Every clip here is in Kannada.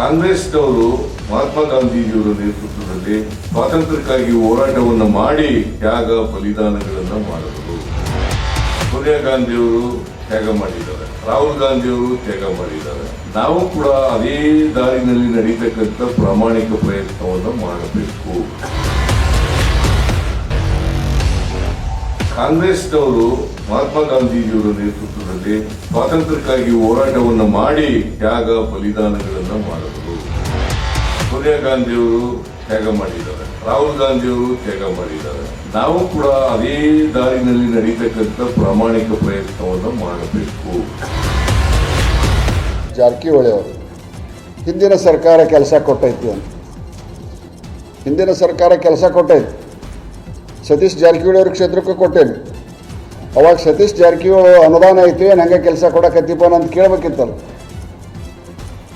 ಕಾಂಗ್ರೆಸ್ನವರು ಮಹಾತ್ಮ ಗಾಂಧೀಜಿಯವರ ನೇತೃತ್ವದಲ್ಲಿ ಸ್ವಾತಂತ್ರ್ಯಕ್ಕಾಗಿ ಹೋರಾಟವನ್ನು ಮಾಡಿ ತ್ಯಾಗ ಬಲಿದಾನಗಳನ್ನು ಮಾಡಿದರು. ಸೋನಿಯಾ ಗಾಂಧಿಯವರು ತ್ಯಾಗ ಮಾಡಿದ್ದಾರೆ. ರಾಹುಲ್ ಗಾಂಧಿಯವರು ತ್ಯಾಗ ಮಾಡಿದ್ದಾರೆ. ನಾವು ಕೂಡ ಅದೇ ದಾರಿನಲ್ಲಿ ನಡೀತಕ್ಕಂಥ ಪ್ರಾಮಾಣಿಕ ಪ್ರಯತ್ನವನ್ನು ಮಾಡಬೇಕು. ಕಾಂಗ್ರೆಸ್ನವರು ಮಹಾತ್ಮ ಗಾಂಧೀಜಿಯವರ ನೇತೃತ್ವದಲ್ಲಿ ಸ್ವಾತಂತ್ರ್ಯಕ್ಕಾಗಿ ಹೋರಾಟವನ್ನು ಮಾಡಿ ತ್ಯಾಗ ಬಲಿದಾನಗಳನ್ನು ಮಾಡಿದರು. ಸೋನಿಯಾ ಗಾಂಧಿಯವರು ತ್ಯಾಗ ಮಾಡಿದ್ದಾರೆ. ರಾಹುಲ್ ಗಾಂಧಿಯವರು ತ್ಯಾಗ ಮಾಡಿದ್ದಾರೆ. ನಾವು ಕೂಡ ಅದೇ ದಾರಿನಲ್ಲಿ ನಡೀತಕ್ಕಂಥ ಪ್ರಾಮಾಣಿಕ ಪ್ರಯತ್ನವನ್ನು ಮಾಡಬೇಕು. ಜಾರಕಿಹೊಳಿ ಅವರು, ಹಿಂದಿನ ಸರ್ಕಾರ ಕೆಲಸ ಕೊಟ್ಟೈತಿ ಅಂತ. ಹಿಂದಿನ ಸರ್ಕಾರ ಕೆಲಸ ಕೊಟ್ಟೈತಿ. ಸತೀಶ್ ಜಾರಕಿಹೊಳಿ ಅವ್ರ ಕ್ಷೇತ್ರಕ್ಕೆ ಕೊಟ್ಟೇನಿ. ಅವಾಗ ಸತೀಶ್ ಜಾರಕಿಹೊಳಿ ಅನುದಾನ ಐತಿ ನಂಗೆ ಕೆಲಸ ಕೊಡಕತ್ತಿಪ್ಪ ಅಂತ ಕೇಳಬೇಕಿತ್ತಲ್ಲ.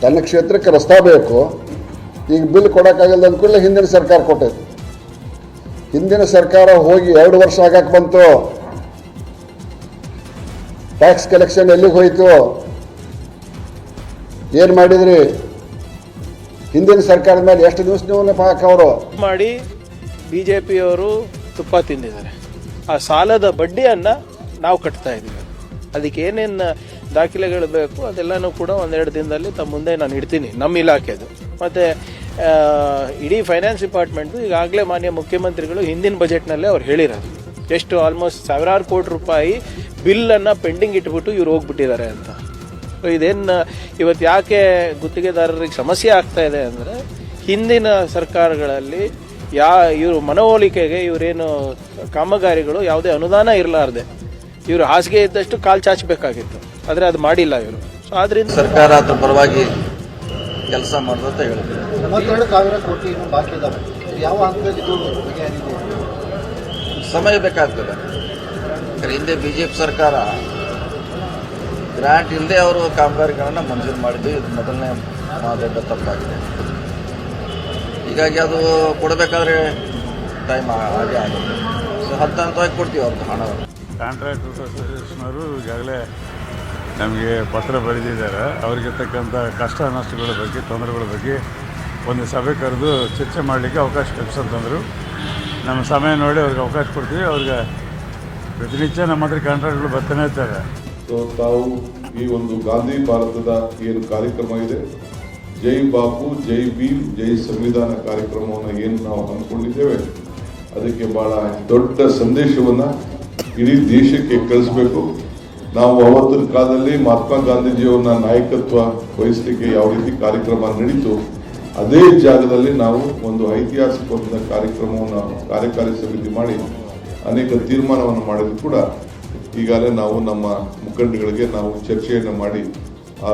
ತನ್ನ ಕ್ಷೇತ್ರಕ್ಕೆ ರಸ್ತಾ ಬೇಕು, ಈಗ ಬಿಲ್ ಕೊಡೋಕ್ಕಾಗಲ್ಲ ಅಂದ್ಕೂಡಲೇ ಹಿಂದಿನ ಸರ್ಕಾರ ಕೊಟ್ಟೈತೆ. ಹಿಂದಿನ ಸರ್ಕಾರ ಹೋಗಿ ಎರಡು ವರ್ಷ ಆಗಕ್ಕೆ ಬಂತು. ಟ್ಯಾಕ್ಸ್ ಕಲೆಕ್ಷನ್ ಎಲ್ಲಿಗೆ ಹೋಯಿತು? ಏನು ಮಾಡಿದ್ರಿ? ಹಿಂದಿನ ಸರ್ಕಾರದ ಮೇಲೆ ಎಷ್ಟು ದಿವಸ ನೀವು ಮಾಡಿ ಬಿ ಜೆ ಪಿಯವರು ತುಪ್ಪ ತಿಂದಿದ್ದಾರೆ. ಆ ಸಾಲದ ಬಡ್ಡಿಯನ್ನು ನಾವು ಕಟ್ತಾ ಇದ್ದೀವಿ. ಅದಕ್ಕೆ ಏನೇನು ದಾಖಲೆಗಳು ಬೇಕು ಅದೆಲ್ಲನೂ ಕೂಡ ಒಂದೆರಡು ದಿನದಲ್ಲಿ ತಮ್ಮ ಮುಂದೆ ನಾನು ಇಡ್ತೀನಿ, ನಮ್ಮ ಇಲಾಖೆದು ಮತ್ತು ಇಡೀ ಫೈನಾನ್ಸ್ ಡಿಪಾರ್ಟ್ಮೆಂಟು ಈಗಾಗಲೇ ಮಾನ್ಯ ಮುಖ್ಯಮಂತ್ರಿಗಳು ಹಿಂದಿನ ಬಜೆಟ್ನಲ್ಲೇ ಅವ್ರು ಹೇಳಿರೋದು. ಎಷ್ಟು ಆಲ್ಮೋಸ್ಟ್ ಸಾವಿರಾರು ಕೋಟಿ ರೂಪಾಯಿ ಬಿಲ್ಲನ್ನು ಪೆಂಡಿಂಗ್ ಇಟ್ಬಿಟ್ಟು ಇವ್ರು ಹೋಗ್ಬಿಟ್ಟಿದ್ದಾರೆ ಅಂತ. ಇದೇನು, ಇವತ್ತು ಯಾಕೆ ಗುತ್ತಿಗೆದಾರರಿಗೆ ಸಮಸ್ಯೆ ಆಗ್ತಾ ಇದೆ ಅಂದರೆ, ಹಿಂದಿನ ಸರ್ಕಾರಗಳಲ್ಲಿ ಯಾ ಇವರು ಮನವೊಲಿಕೆಗೆ ಇವರೇನು ಕಾಮಗಾರಿಗಳು ಯಾವುದೇ ಅನುದಾನ ಇರಲಾರ್ದೆ. ಇವರು ಹಾಸಿಗೆ ಇದ್ದಷ್ಟು ಕಾಲು ಚಾಚಬೇಕಾಗಿತ್ತು. ಆದರೆ ಅದು ಮಾಡಿಲ್ಲ ಇವರು. ಸೊ ಆದ್ರಿಂದ ಸರ್ಕಾರ ಅದ್ರ ಪರವಾಗಿ ಕೆಲಸ ಮಾಡೋದು ಅಂತ ಹೇಳಿದ್ರು ಸಮಯ ಬೇಕಾಗ್ತದೆ. ಹಿಂದೆ ಬಿ ಜೆ ಪಿ ಸರ್ಕಾರ ಗ್ರಾಂಟ್ ಇಲ್ಲದೆ ಅವರು ಕಾಮಗಾರಿಗಳನ್ನು ಮಂಜೂರು ಮಾಡಿದ್ದು ಇದು ಮೊದಲನೇ ದೊಡ್ಡ ತಪ್ಪಾಗಿದೆ. ಹೀಗಾಗಿ ಅದು ಕೊಡಬೇಕಾದ್ರೆ ಟೈಮ್ ಹಾಗೆ ಆಗುತ್ತೆ. ಸೊ ಹತ್ತು ಹಂತವಾಗಿ ಕೊಡ್ತೀವಿ ಅವ್ರದ್ದು ಹಣವನ್ನು. ಕಾಂಟ್ರಾಕ್ಟ್ ಅಸೋಸಿಯೇಷನವರು ಈಗಾಗಲೇ ನಮಗೆ ಪತ್ರ ಬರೆದಿದ್ದಾರೆ. ಅವ್ರಿಗಿರ್ತಕ್ಕಂಥ ಕಷ್ಟ ನಷ್ಟಗಳ ಬಗ್ಗೆ ತೊಂದರೆಗಳ ಬಗ್ಗೆ ಒಂದು ಸಭೆ ಕರೆದು ಚರ್ಚೆ ಮಾಡಲಿಕ್ಕೆ ಅವಕಾಶ ಕಲ್ಪಿಸಂತಂದರು ನಮ್ಮ ಸಮಯ ನೋಡಿ ಅವ್ರಿಗೆ ಅವಕಾಶ ಕೊಡ್ತೀವಿ. ಅವ್ರಿಗೆ ಪ್ರತಿನಿತ್ಯ ನಮ್ಮ ಹತ್ರ ಕಾಂಟ್ರಾಕ್ಟ್ಗಳು ಬರ್ತಾನೆ ಇರ್ತಾರೆ. ಸೊ ತಾವು ಈ ಒಂದು ಗಾಂಧಿ ಭಾರತದ ಏನು ಕಾರ್ಯಕ್ರಮ ಇದೆ? ಜೈ ಬಾಪು, ಜೈ ಭೀಮ್, ಜೈ ಸಂವಿಧಾನ ಕಾರ್ಯಕ್ರಮವನ್ನು ಏನು ನಾವು ಅಂದ್ಕೊಂಡಿದ್ದೇವೆ ಅದಕ್ಕೆ ಬಹಳ ದೊಡ್ಡ ಸಂದೇಶವನ್ನು ಇಡೀ ದೇಶಕ್ಕೆ ಕಳಿಸ್ಬೇಕು. ನಾವು ಅವತ್ತಿನ ಕಾಲದಲ್ಲಿ ಮಹಾತ್ಮ ಗಾಂಧೀಜಿಯವರನ್ನ ನಾಯಕತ್ವ ವಹಿಸಲಿಕ್ಕೆ ಯಾವ ರೀತಿ ಕಾರ್ಯಕ್ರಮ ನಡೀತು, ಅದೇ ಜಾಗದಲ್ಲಿ ನಾವು ಒಂದು ಐತಿಹಾಸಿಕವಾದ ಕಾರ್ಯಕ್ರಮವನ್ನು ಕಾರ್ಯಕಾರಿ ಸಮಿತಿ ಮಾಡಿ ಅನೇಕ ತೀರ್ಮಾನವನ್ನು ಮಾಡಿದ್ರು ಕೂಡ, ಈಗಾಗಲೇ ನಾವು ನಮ್ಮ ಮುಖಂಡಗಳಿಗೆ ನಾವು ಚರ್ಚೆಯನ್ನು ಮಾಡಿ ಆ